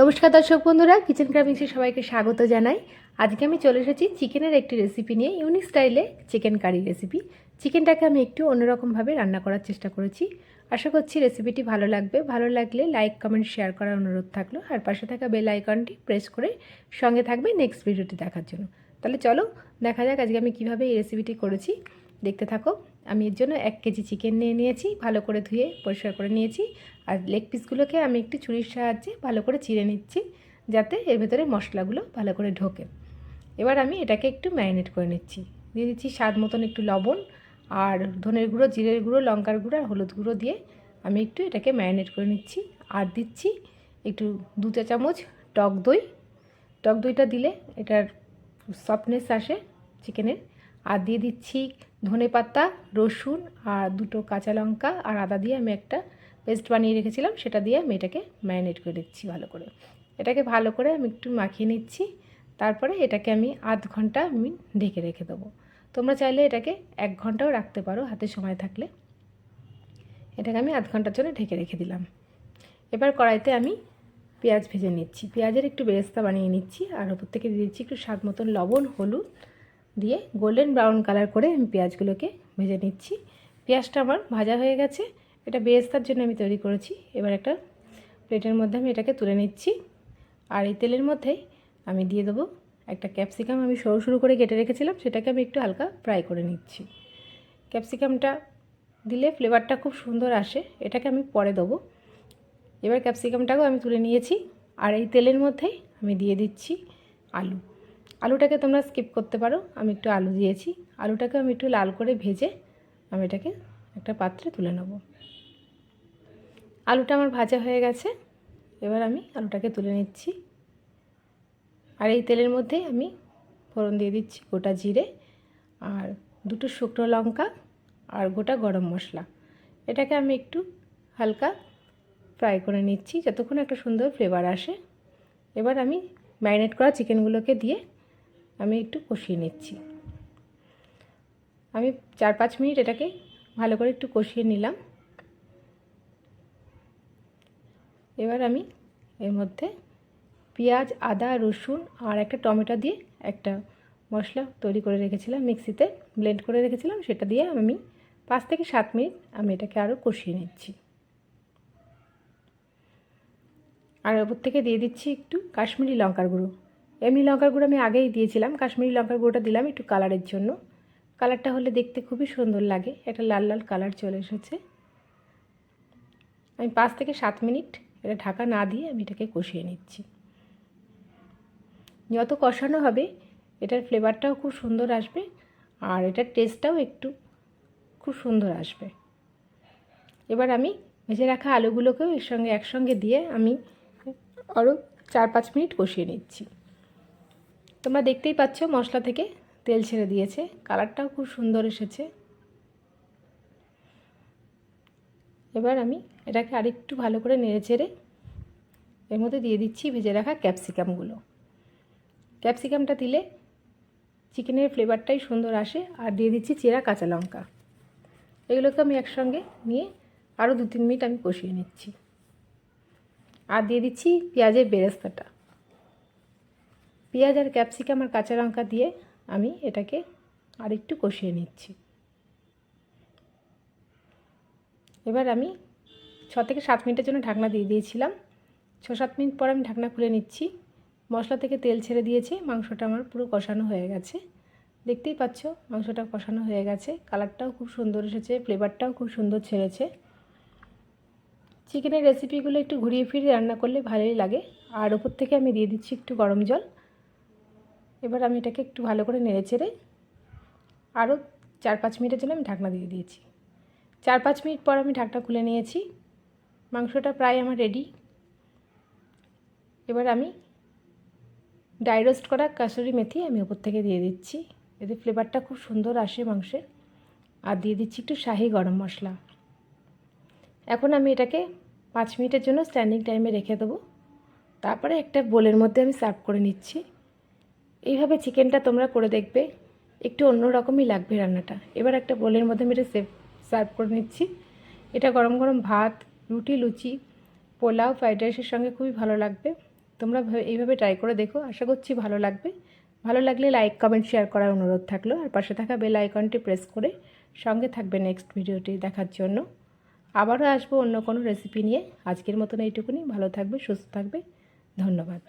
নমস্কার দর্শক বন্ধুরা কিচেন ক্রাবিংসে সবাইকে স্বাগত জানাই। আজকে আমি চলে এসেছি চিকেনের একটি রেসিপি নিয়ে ইউনিক স্টাইলে চিকেন কারি রেসিপি চিকেনটাকে আমি একটু অন্যরকমভাবে রান্না করার চেষ্টা করেছি। আশা করছি রেসিপিটি ভালো লাগবে। ভালো লাগলে লাইক কমেন্ট শেয়ার করার অনুরোধ থাকল। আর পাশে থাকা বেল আইকনটি প্রেস করে সঙ্গে থাকবে নেক্সট ভিডিওটি দেখার জন্য। তাহলে চলো, দেখা যাক আজকে আমি কীভাবে এই রেসিপিটি করেছি। দেখতে থাকো। আমি এর জন্য এক কেজি চিকেন নিয়ে নিয়েছি, ভালো করে ধুয়ে পরিষ্কার করে নিয়েছি। আর লেগ পিসগুলোকে আমি একটু ছুরির সাহায্যে ভালো করে চিড়ে নিচ্ছি, যাতে এর ভেতরে মশলাগুলো ভালো করে ঢোকে। এবার আমি এটাকে একটু ম্যারিনেট করে নিচ্ছি। দিয়ে দিচ্ছি স্বাদ মতন একটু লবণ আর ধনের গুঁড়ো, জিরের গুঁড়ো, লঙ্কার গুঁড়ো আর হলুদ গুঁড়ো দিয়ে আমি একটু এটাকে ম্যারিনেট করে নিচ্ছি। আর দিচ্ছি একটু দু চা চামচ টক দই। টক দইটা দিলে এটার সফটনেস আসে চিকেনের আর দিয়ে দিচ্ছি ধনে পাতা, রসুন আর দুটো কাঁচা লঙ্কা আর আদা দিয়ে আমি একটা পেস্ট বানিয়ে রেখেছিলাম। সেটা দিয়ে আমি এটাকে ম্যারিনেট করে দিচ্ছি ভালো করে। এটাকে ভালো করে আমি একটু মাখিয়ে নিচ্ছি। তারপরে এটাকে আমি আধ ঘণ্টা আমি ঢেকে রেখে দেবো। তোমরা চাইলে এটাকে এক ঘন্টাও রাখতে পারো হাতে সময় থাকলে। এটাকে আমি আধ ঘণ্টার জন্য ঢেকে রেখে দিলাম। এবার কড়াইতে আমি পেঁয়াজ ভেজে নিচ্ছি। পেঁয়াজের একটু বেরেস্তা বানিয়ে নিচ্ছি। আর ওপর থেকে দিয়ে দিচ্ছি একটু স্বাদ মতন লবণ, হলুদ দিয়ে গোল্ডেন ব্রাউন কালার করে আমি পেঁয়াজগুলোকে ভেজে নিচ্ছি। পেঁয়াজটা আমার ভাজা হয়ে গেছে। এটা বেরেস্তার জন্য আমি তৈরি করেছি। এবার একটা প্লেটের মধ্যে আমি এটাকে তুলে নিচ্ছি। আর এই তেলের মধ্যেই আমি দিয়ে দেবো একটা ক্যাপসিকাম। আমি সরু সরু করে কেটে রেখেছিলাম, সেটাকে আমি একটু হালকা ফ্রাই করে নিচ্ছি। ক্যাপসিকামটা দিলে ফ্লেভারটা খুব সুন্দর আসে। এটাকে আমি পরে দেবো। এবার ক্যাপসিকামটাকেও আমি তুলে নিয়েছি। আর এই তেলের মধ্যেই আমি দিয়ে দিচ্ছি আলু। আলুটাকে তোমরা স্কিপ করতে পারো। আমি একটু আলু দিয়েছি। আলুটাকে আমি একটু লাল করে ভেজে আমি এটাকে একটা পাত্রে তুলে নেব। আলুটা আমার ভাজা হয়ে গেছে। এবার আমি আলুটাকে তুলে নিচ্ছি। আর এই তেলের মধ্যেই আমি ফোড়ন দিয়ে দিচ্ছি গোটা জিরে আর দুটো শুকনো লঙ্কা আর গোটা গরম মশলা। এটাকে আমি একটু হালকা ফ্রাই করে নিচ্ছি, যতক্ষণ একটা সুন্দর ফ্লেভার আসে। এবার আমি ম্যারিনেট করা চিকেনগুলোকে দিয়ে আমি একটু কষিয়ে নিচ্ছি। আমি চার পাঁচ মিনিট এটাকে ভালো করে একটু কষিয়ে নিলাম। এবার আমি এর মধ্যে পেঁয়াজ, আদা, রসুন আর একটা টমেটো দিয়ে একটা মশলা তৈরি করে রেখেছিলাম, মিক্সিতে ব্লেন্ড করে রেখেছিলাম, সেটা দিয়ে আমি পাঁচ থেকে সাত মিনিট আমি এটাকে আরও কষিয়ে নিচ্ছি। আর ওপর থেকে দিয়ে দিচ্ছি একটু কাশ্মীরি লঙ্কার গুঁড়ো। এমনি লঙ্কার গুঁড়ো আমি আগেই দিয়েছিলাম, কাশ্মীরি লঙ্কার গুঁড়োটা দিলাম একটু কালারের জন্য। কালারটা হলে দেখতে খুবই সুন্দর লাগে, একটা লাল লাল কালার চলে এসেছে। আমি পাঁচ থেকে সাত মিনিট এটা ঢাকা না দিয়ে আমি এটাকে কষিয়ে নিচ্ছি। যত কষানো হবে, এটার ফ্লেভারটাও খুব সুন্দর আসবে আর এটার টেস্টটাও একটু খুব সুন্দর আসবে। এবার আমি ভেজে রাখা আলুগুলোকেও এর সঙ্গে একসঙ্গে দিয়ে আমি আরও চার পাঁচ মিনিট কষিয়ে নিচ্ছি। তোমরা দেখতেই পাচ্ছ মশলা থেকে তেল ছেড়ে দিয়েছে। কালারটাও খুব সুন্দর এসেছে। এবার আমি এটাকে আরেকটু ভালো করে নেড়ে চেড়ে এর মধ্যে দিয়ে দিচ্ছি ভেজে রাখা ক্যাপসিকামগুলো ক্যাপসিকামটা দিলে চিকেনের ফ্লেভারটাই সুন্দর আসে। আর দিয়ে দিচ্ছি চেরা কাঁচা লঙ্কা। এগুলোকে আমি একসঙ্গে নিয়ে আরও দু তিন মিনিট আমি কষিয়ে নিচ্ছি। আর দিয়ে দিচ্ছি পেঁয়াজের বেরেস্তাটা। পেঁয়াজ আর ক্যাপসিকাম আর কাঁচা লঙ্কা দিয়ে আমি এটাকে আর একটু কষিয়ে নিচ্ছি। এবার আমি ছ থেকে সাত মিনিটের জন্য ঢাকনা দিয়ে দিয়েছিলাম। ছ সাত মিনিট পর আমি ঢাকনা খুলে নিচ্ছি। মশলা থেকে তেল ছেড়ে দিয়েছি, মাংসটা আমার পুরো কষানো হয়ে গেছে। দেখতেই পাচ্ছ, মাংসটা কষানো হয়ে গেছে। কালারটাও খুব সুন্দর এসেছে, ফ্লেভারটাও খুব সুন্দর ছেড়েছে। চিকেনের রেসিপিগুলো একটু ঘুরিয়ে ফিরিয়ে রান্না করলে ভালোই লাগে। আর ওপর থেকে আমি দিয়ে দিচ্ছি একটু গরম জল। এবার আমি এটাকে একটু ভালো করে নেড়ে চেড়ে আরও চার পাঁচ মিনিটের জন্য আমি ঢাকনা দিয়ে দিয়েছি। চার পাঁচ মিনিট পর আমি ঢাকনা খুলে নিয়েছি। মাংসটা প্রায় আমার রেডি এবার আমি ডাই রোস্ট করা কাসুরি মেথি আমি ওপর থেকে দিয়ে দিচ্ছি। এতে ফ্লেভারটা খুব সুন্দর আসে মাংসের। আর দিয়ে দিচ্ছি একটু শাহি গরম মশলা। এখন আমি এটাকে পাঁচ মিনিটের জন্য স্ট্যান্ডিং টাইমে রেখে দেবো। তারপরে একটা বোলের মধ্যে আমি সার্ভ করে নিচ্ছি। এইভাবে চিকেনটা তোমরা করে দেখবে। একটু অন্য রকমই লাগবে রান্নাটা। এবার একটা বোলের মধ্যে আমি এটা সেভ সার্ভ করে নিচ্ছি। এটা গরম গরম ভাত, রুটি, লুচি, পোলাও, ফ্রাইড রাইসের সঙ্গে খুবই ভালো লাগবে। তোমরা এইভাবে ট্রাই করে দেখো, আশা করছি ভালো লাগবে। ভালো লাগলে লাইক কমেন্ট শেয়ার করার অনুরোধ থাকল। আর পাশে থাকা বেল আইকনটি প্রেস করে সঙ্গে থাকবে নেক্সট ভিডিওটি দেখার জন্য। আবারও আসব অন্য কোনো রেসিপি নিয়ে। আজকের মতন এইটুকুনি। ভালো থাকবে, সুস্থ থাকবে। ধন্যবাদ।